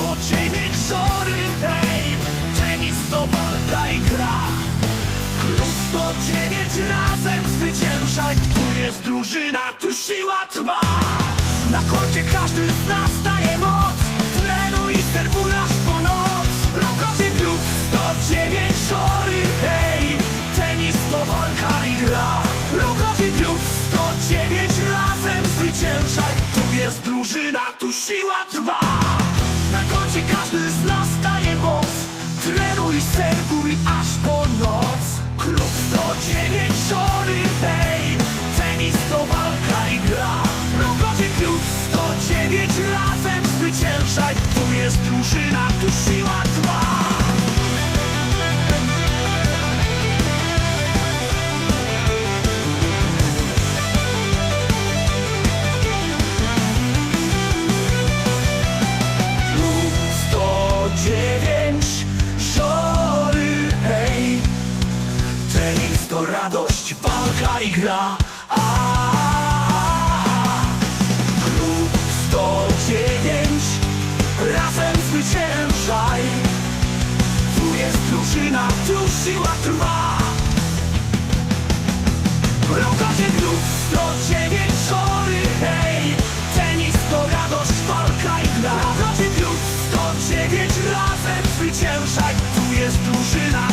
109 szory tej Tenis gra. Klub 109 razem zwyciężaj. Tu jest drużyna, tu siła trwa. Na koncie każdy z nas daje moc. Trenuj i serwuj po noc. Rokowy klub 109 szory hej Tenis to walka i gra. Rokowy klub 109 razem zwyciężaj. Tu jest drużyna, tu siła trwa jest drużyna, tu siła trwa Klub 109 Szory, hej. Tenis to radość, walka i gra. A, zwyciężaj Tu jest drużyna, tu siła trwa. Rokocie klub 109 Szory, hej. Tenis to radość, walka i gra. Rokocie klub 109 Razem zwyciężaj. Tu jest drużyna